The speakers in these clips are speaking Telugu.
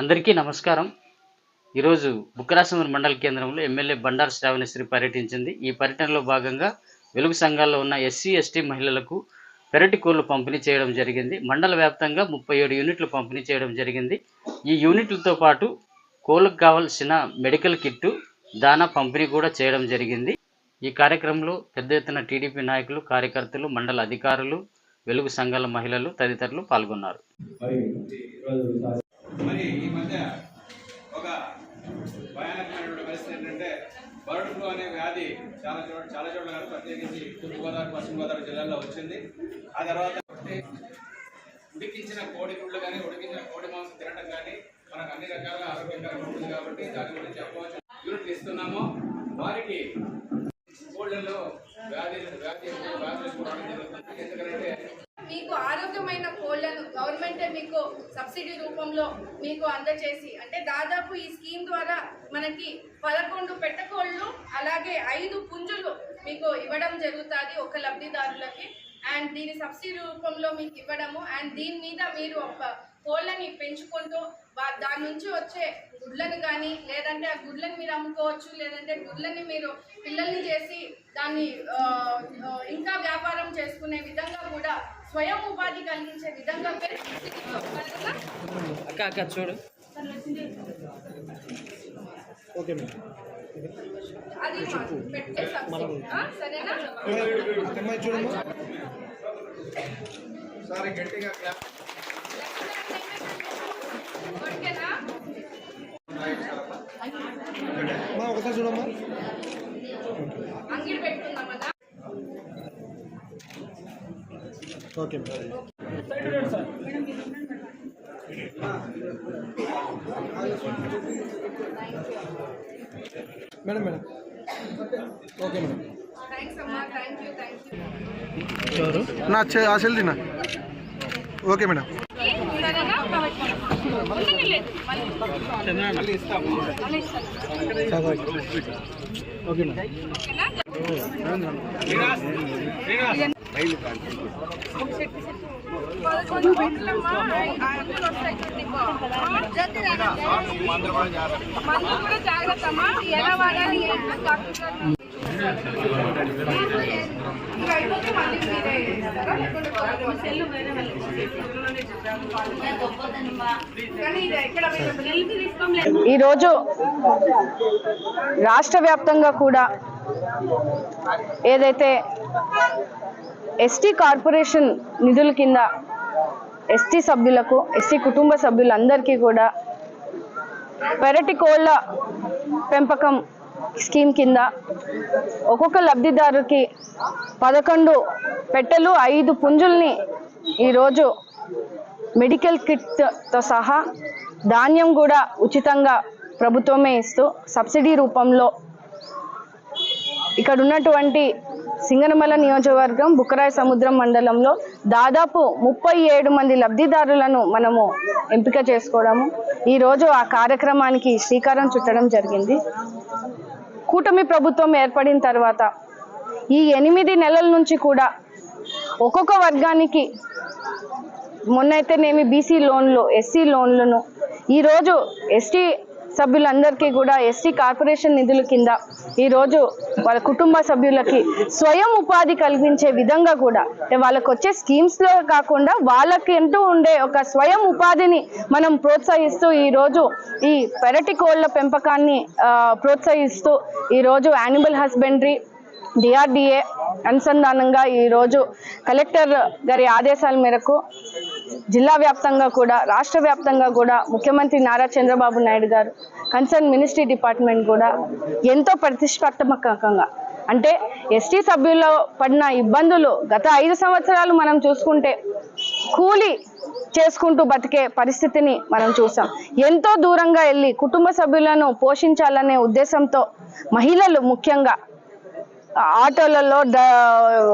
అందరికీ నమస్కారం. ఈరోజు బుక్కరాసమూరు మండల కేంద్రంలో ఎమ్మెల్యే బండారు శ్రావణశ్రీ పర్యటించింది. ఈ పర్యటనలో భాగంగా వెలుగు సంఘాల్లో ఉన్న ఎస్సీ ఎస్టీ మహిళలకు పెరటి కోళ్ళు పంపిణీ చేయడం జరిగింది. మండల వ్యాప్తంగా ముప్పై ఏడు యూనిట్లు పంపిణీ చేయడం జరిగింది. ఈ యూనిట్లతో పాటు కోళ్ళకు కావాల్సిన మెడికల్ కిట్టు దానా పంపిణీ కూడా చేయడం జరిగింది. ఈ కార్యక్రమంలో పెద్ద ఎత్తున టీడీపీ నాయకులు కార్యకర్తలు మండల అధికారులు వెలుగు సంఘాల మహిళలు తదితరులు పాల్గొన్నారు. చాలా చోట్ల చాలా చోట్ల కానీ ప్రత్యేకించి తూర్పుగోదావరి పశ్చిమ గోదావరి జిల్లాలో వచ్చింది. ఆ తర్వాత ఉడికించిన కోడి గుడ్లు కానీ ఉడికించిన కోడి మాంసం తినడం కానీ మనకు అన్ని రకాల ఆరోగ్యకరంగా ఉంటుంది కాబట్టి దాని గురించి చెప్పవచ్చు యూనిట్ ఇస్తున్నాము. వారికి కోళ్ళల్లో వ్యాధి వ్యాధి వ్యాధులు కూడా జరుగుతుంది. ఎందుకంటే మీకు ఆరోగ్యమైన కోళ్ళు మీకు సబ్సిడీ రూపంలో మీకు అందజేసి అంటే దాదాపు ఈ స్కీమ్ ద్వారా మనకి పదకొండు పెట్టకోళ్ళు అలాగే ఐదు పుంజులు మీకు ఇవ్వడం జరుగుతుంది ఒక లబ్ధిదారులకి. అండ్ దీని సబ్సిడీ రూపంలో మీకు ఇవ్వడము అండ్ దీని మీద మీరు ఒక కోళ్ళని పెంచుకుంటూ వా- దాని నుంచి వచ్చే గుడ్లను కానీ లేదంటే ఆ గుడ్లను మీరు అమ్ముకోవచ్చు లేదంటే గుడ్లని మీరు పిల్లల్ని చేసి దాన్ని ఇంకా వ్యాపారం చేసుకునే విధంగా కూడా స్వయం ఉపాధి కలిగించే విధంగా అక్క అక్క చూడు. Okay madam. అది మా పెట్టే సబ్సిడీ ఆ, సరేనా? అమ్మాయి చూడమ్మా? సారీ గట్టిగా క్లాప్. ఓకేనా? అమ్మా ఒకసారి చూడమ్మా. అంగిడి okay madam. Madam madam. Okay madam. నా చె- ఆ సెల్ తిన్నా. Okay madam. Okay madam. ఓకేనా శ్రీనివాస్ ఎలా వాడాలి ఈరోజు రాష్ట్ర వ్యాప్తంగా కూడా ఏదైతే ఎస్టీ కార్పొరేషన్ నిధుల కింద ఎస్టీ సభ్యులకు ఎస్టీ కుటుంబ సభ్యులందరికీ కూడా పెరటి కోళ్ళ పెంపకం స్కీమ్ కింద ఒక్కొక్క లబ్ధిదారుకి పదకొండు పెట్టెలు ఐదు పుంజుల్ని ఈరోజు మెడికల్ కిట్తో సహా ధాన్యం కూడా ఉచితంగా ప్రభుత్వమే ఇస్తూ సబ్సిడీ రూపంలో ఇక్కడ ఉన్నటువంటి సింగనమల నియోజకవర్గం బుక్కరాయ సముద్రం మండలంలో దాదాపు ముప్పై ఏడు మంది లబ్ధిదారులను మనము ఎంపిక చేసుకోవడము. ఈరోజు ఆ కార్యక్రమానికి శ్రీకారం చుట్టడం జరిగింది. కూటమి ప్రభుత్వం ఏర్పడిన తర్వాత ఈ ఎనిమిది నెలల నుంచి కూడా ఒక్కొక్క వర్గానికి మొన్నైతేనేమి బీసీ లోన్లు ఎస్సీ లోన్లను ఈరోజు ఎస్టీ సభ్యులందరికీ కూడా ఎస్టీ కార్పొరేషన్ నిధుల కింద ఈరోజు వాళ్ళ కుటుంబ సభ్యులకి స్వయం ఉపాధి కల్పించే విధంగా కూడా వాళ్ళకు వచ్చే స్కీమ్స్లో కాకుండా వాళ్ళకి ఎంటూ ఉండే ఒక స్వయం ఉపాధిని మనం ప్రోత్సహిస్తూ ఈరోజు ఈ పెరటి కోళ్ళ పెంపకాన్ని ప్రోత్సహిస్తూ ఈరోజు యానిమల్ హస్బెండరీ డిఆర్డిఏ అనుసంధానంగా ఈరోజు కలెక్టర్ గారి ఆదేశాల మేరకు జిల్లా వ్యాప్తంగా కూడా రాష్ట్ర వ్యాప్తంగా కూడా ముఖ్యమంత్రి నారా చంద్రబాబు నాయుడు గారు కన్సర్న్ మినిస్ట్రీ డిపార్ట్మెంట్ కూడా ఎంతో ప్రతిష్టాత్మకంగా అంటే ఎస్టీ సభ్యుల్లో పడిన ఇబ్బందులు గత ఐదు సంవత్సరాలు మనం చూసుకుంటే కూలి చేసుకుంటూ బతికే పరిస్థితిని మనం చూసాం. ఎంతో దూరంగా వెళ్ళి కుటుంబ సభ్యులను పోషించాలనే ఉద్దేశంతో మహిళలు ముఖ్యంగా ఆటోలలో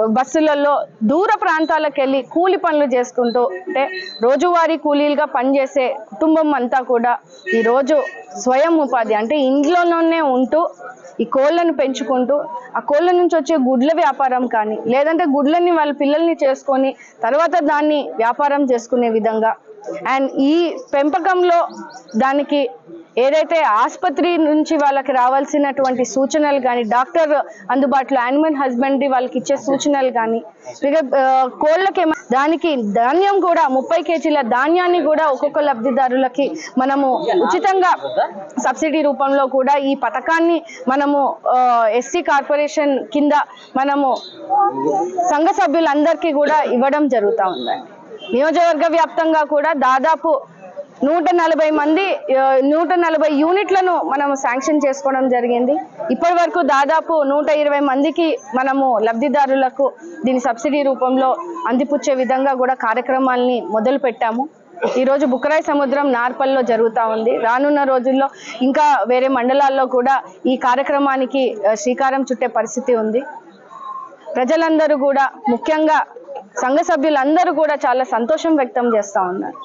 బస్సులలో దూర ప్రాంతాలకు వెళ్ళి కూలి పనులు చేసుకుంటూ అంటే రోజువారీ కూలీలుగా పనిచేసే కుటుంబం అంతా కూడా ఈరోజు స్వయం ఉపాధి అంటే ఇంట్లోనే ఉంటూ ఈ కోళ్ళను పెంచుకుంటూ ఆ కోళ్ళ నుంచి వచ్చే గుడ్ల వ్యాపారం కానీ లేదంటే గుడ్లని వాళ్ళ పిల్లల్ని చేసుకొని తర్వాత దాన్ని వ్యాపారం చేసుకునే విధంగా. అండ్ ఈ పెంపకంలో దానికి ఏదైతే ఆసుపత్రి నుంచి వాళ్ళకి రావాల్సినటువంటి సూచనలు కానీ డాక్టర్ అందుబాటులో యానిమల్ హస్బెండరీ వాళ్ళకి ఇచ్చే సూచనలు కానీ కోళ్ళకి దానికి ధాన్యం కూడా ముప్పై కేజీల ధాన్యాన్ని కూడా ఒక్కొక్క లబ్ధిదారులకి మనము ఉచితంగా సబ్సిడీ రూపంలో కూడా ఈ పథకాన్ని మనము ఎస్సీ కార్పొరేషన్ కింద మనము సంఘ సభ్యులందరికీ కూడా ఇవ్వడం జరుగుతూ ఉందండి. నియోజకవర్గ వ్యాప్తంగా కూడా దాదాపు నూట నలభై మంది నూట నలభై యూనిట్లను మనం శాంక్షన్ చేసుకోవడం జరిగింది. ఇప్పటి వరకు దాదాపు నూట ఇరవై మందికి మనము లబ్ధిదారులకు దీని సబ్సిడీ రూపంలో అందిపుచ్చే విధంగా కూడా కార్యక్రమాల్ని మొదలు పెట్టాము. ఈరోజు బుక్కరాయి సముద్రం నార్పల్లో జరుగుతూ ఉంది. రానున్న రోజుల్లో ఇంకా వేరే మండలాల్లో కూడా ఈ కార్యక్రమానికి శ్రీకారం చుట్టే పరిస్థితి ఉంది. ప్రజలందరూ కూడా ముఖ్యంగా సంఘ సభ్యులందరూ కూడా చాలా సంతోషం వ్యక్తం చేస్తూ ఉన్నారు.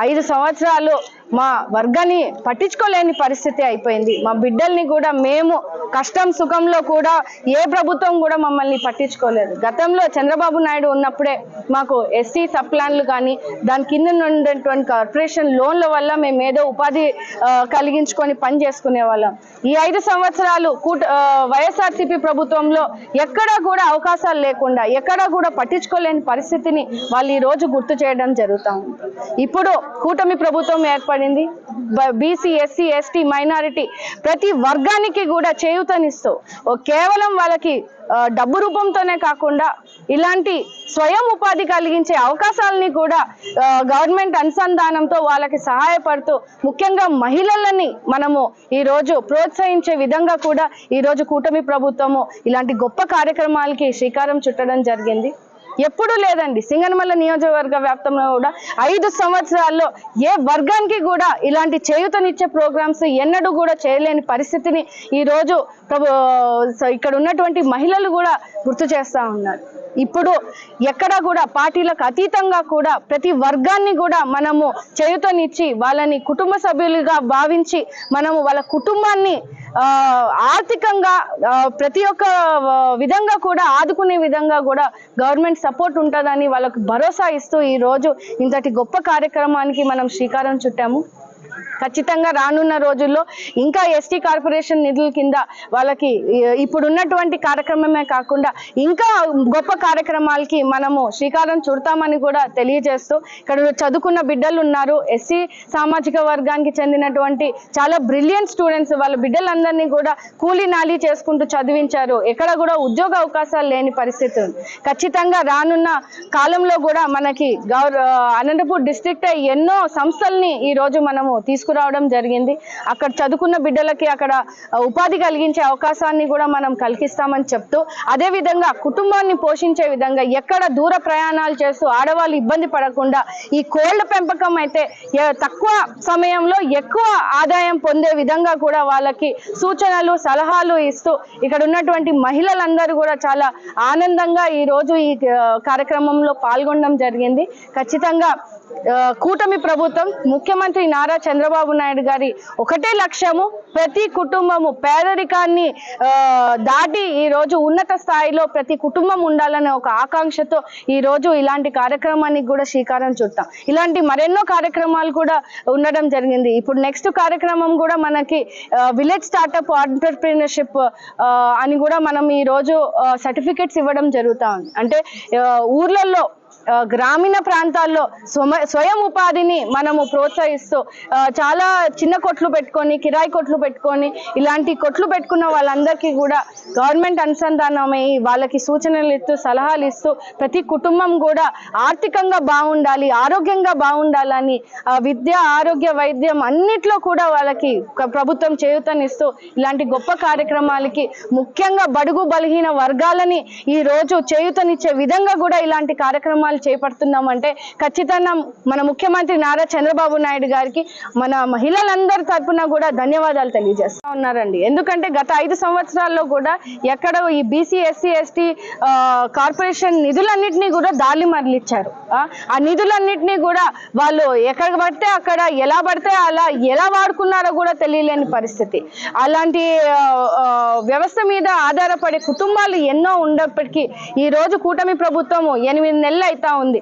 ఐదు సంవత్సరాలు మా వర్గాన్ని పట్టించుకోలేని పరిస్థితి అయిపోయింది. మా బిడ్డల్ని కూడా మేము కష్టం సుఖంలో కూడా ఏ ప్రభుత్వం కూడా మమ్మల్ని పట్టించుకోలేదు. గతంలో చంద్రబాబు నాయుడు ఉన్నప్పుడే మాకు ఎస్సీ సబ్ ప్లాన్లు కానీ దాని కింద ఉండేటువంటి కార్పొరేషన్ లోన్ల వల్ల మేము ఏదో ఉపాధి కలిగించుకొని పని చేసుకునే వాళ్ళం. ఈ ఐదు సంవత్సరాలు కూట వైఎస్ఆర్సీపీ ప్రభుత్వంలో ఎక్కడా కూడా అవకాశాలు లేకుండా ఎక్కడా కూడా పట్టించుకోలేని పరిస్థితిని వాళ్ళు ఈ రోజు గుర్తు చేయడం జరుగుతూ ఇప్పుడు కూటమి ప్రభుత్వం ఏర్పడింది బీసీ ఎస్సీ ఎస్టీ మైనారిటీ ప్రతి వర్గానికి కూడా చేయూతనిస్తూ ఓ కేవలం వాళ్ళకి డబ్బు రూపంతోనే కాకుండా ఇలాంటి స్వయం ఉపాధి కలిగించే అవకాశాలని కూడా గవర్నమెంట్ అనుసంధానంతో వాళ్ళకి సహాయపడుతూ ముఖ్యంగా మహిళలని మనము ఈ రోజు ప్రోత్సహించే విధంగా కూడా ఈ రోజు కూటమి ప్రభుత్వము ఇలాంటి గొప్ప కార్యక్రమాలకి శ్రీకారం చుట్టడం జరిగింది. ఎప్పుడూ లేదండి. సింగనమల్ల నియోజకవర్గ వ్యాప్తంలో కూడా ఐదు సంవత్సరాల్లో ఏ వర్గానికి కూడా ఇలాంటి చేయూతనిచ్చే ప్రోగ్రామ్స్ ఎన్నడూ కూడా చేయలేని పరిస్థితిని ఈరోజు ప్రభు స- ఇక్కడ ఉన్నటువంటి మహిళలు కూడా గుర్తు చేస్తూ ఉన్నారు. ఇప్పుడు ఎక్కడ కూడా పార్టీలకు అతీతంగా కూడా ప్రతి వర్గాన్ని కూడా మనము చేయుతనిచ్చి వాళ్ళని కుటుంబ సభ్యులుగా భావించి మనము వాళ్ళ కుటుంబాన్ని ఆర్థికంగా ఆ, ప్రతి ఒక్క విధంగా కూడా ఆదుకునే విధంగా కూడా గవర్నమెంట్ సపోర్ట్ ఉంటుందని వాళ్ళకు భరోసా ఇస్తూ ఈ రోజు ఇంతటి గొప్ప కార్యక్రమానికి మనం శ్రీకారం చుట్టాము. ఖచ్చితంగా రానున్న రోజుల్లో ఇంకా ఎస్టీ కార్పొరేషన్ నిధుల కింద వాళ్ళకి ఇప్పుడున్నటువంటి ఇప్పుడు ఉన్నటువంటి కార్యక్రమమే కాకుండా ఇంకా గొప్ప కార్యక్రమాలకి మనము శ్రీకారం చుడతామని కూడా తెలియజేస్తూ ఇక్కడ చదువుకున్న బిడ్డలు ఉన్నారు ఎస్సీ సామాజిక వర్గానికి చెందినటువంటి చాలా బ్రిలియంట్ స్టూడెంట్స్ వాళ్ళ బిడ్డలందరినీ కూడా కూలీ నాలి చేసుకుంటూ చదివించారు. ఎక్కడ కూడా ఉద్యోగ అవకాశాలు లేని పరిస్థితి. ఖచ్చితంగా రానున్న కాలంలో కూడా మనకి గౌర అనంతపూర్ డిస్ట్రిక్ట్ ఎన్నో సంస్థల్ని ఈ రోజు మనము తీసుకురావడం జరిగింది. అక్కడ చదువుకున్న బిడ్డలకి అక్కడ ఉపాధి కలిగించే అవకాశాన్ని కూడా మనం కల్పిస్తామని చెప్తూ అదే విధంగా కుటుంబాన్ని పోషించే విధంగా ఎక్కడ దూర ప్రయాణాలు చేస్తూ ఆడవాళ్ళు ఇబ్బంది పడకుండా ఈ కోళ్ళ పెంపకం అయితే తక్కువ సమయంలో ఎక్కువ ఆదాయం పొందే విధంగా కూడా వాళ్ళకి సూచనలు సలహాలు ఇస్తూ ఇక్కడ ఉన్నటువంటి మహిళలందరూ కూడా చాలా ఆనందంగా ఈ రోజు ఈ కార్యక్రమంలో పాల్గొనడం జరిగింది. ఖచ్చితంగా కూటమి ప్రభుత్వం ముఖ్యమంత్రి నారా చంద్రబాబు నాయుడు గారి ఒకటే లక్ష్యము ప్రతి కుటుంబము పేదరికాన్ని దాటి ఈ రోజు ఉన్నత స్థాయిలో ప్రతి కుటుంబం ఉండాలనే ఒక ఆకాంక్షతో ఈ రోజు ఇలాంటి కార్యక్రమానికి కూడా శ్రీకారం చుట్టాం. ఇలాంటి మరెన్నో కార్యక్రమాలు కూడా ఉండడం జరిగింది. ఇప్పుడు నెక్స్ట్ కార్యక్రమం కూడా మనకి విలేజ్ స్టార్టప్ ఆంటర్ప్రీనర్షిప్ అని కూడా మనం ఈ రోజు సర్టిఫికెట్స్ ఇవ్వడం జరుగుతా ఉంది. అంటే ఊర్లలో గ్రామీణ ప్రాంతాల్లో స్వమ- స్వయం ఉపాధిని మనము ప్రోత్సహిస్తూ చాలా చిన్న కొట్లు పెట్టుకొని కిరాయి కొట్లు పెట్టుకొని ఇలాంటి కొట్లు పెట్టుకున్న వాళ్ళందరికీ కూడా గవర్నమెంట్ అనుసంధానమై వాళ్ళకి సూచనలు ఇస్తూ సలహాలు ఇస్తూ ప్రతి కుటుంబం కూడా ఆర్థికంగా బాగుండాలి ఆరోగ్యంగా బాగుండాలని విద్య ఆరోగ్య వైద్యం అన్నిట్లో కూడా వాళ్ళకి ప్రభుత్వం చేయూతనిస్తూ ఇలాంటి గొప్ప కార్యక్రమాలకి ముఖ్యంగా బడుగు బలహీన వర్గాలని ఈ రోజు చేయూతనిచ్చే విధంగా కూడా ఇలాంటి కార్యక్రమాలు చేపడుతున్నామంటే ఖచ్చితంగా మన ముఖ్యమంత్రి నారా చంద్రబాబు నాయుడు గారికి మన మహిళలందరి తరఫున కూడా ధన్యవాదాలు తెలియజేస్తా ఉన్నారండి. ఎందుకంటే గత ఐదు సంవత్సరాల్లో కూడా ఎక్కడ ఈ బీసీ ఎస్సీ ఎస్టీ కార్పొరేషన్ నిధులన్నింటినీ కూడా దాలి మరలిచ్చారు. ఆ, నిధులన్నింటినీ కూడా వాళ్ళు ఎక్కడ పడితే అక్కడ ఎలా పడితే అలా ఎలా వాడుకున్నారో కూడా తెలియలేని పరిస్థితి. అలాంటి వ్యవస్థ మీద ఆధారపడే కుటుంబాలు ఎన్నో ఉన్నప్పటికీ ఈ రోజు కూటమి ప్రభుత్వము ఎనిమిది నెలలు చెప్తా ఉంది.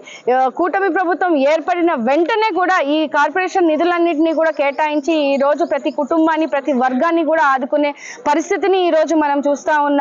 కూటమి ప్రభుత్వం ఏర్పడిన వెంటనే కూడా ఈ కార్పొరేషన్ నిధులన్నింటినీ కూడా కేటాయించి ఈ రోజు ప్రతి కుటుంబాన్ని ప్రతి వర్గాన్ని కూడా ఆదుకునే పరిస్థితిని ఈ రోజు మనం చూస్తా ఉన్నాం.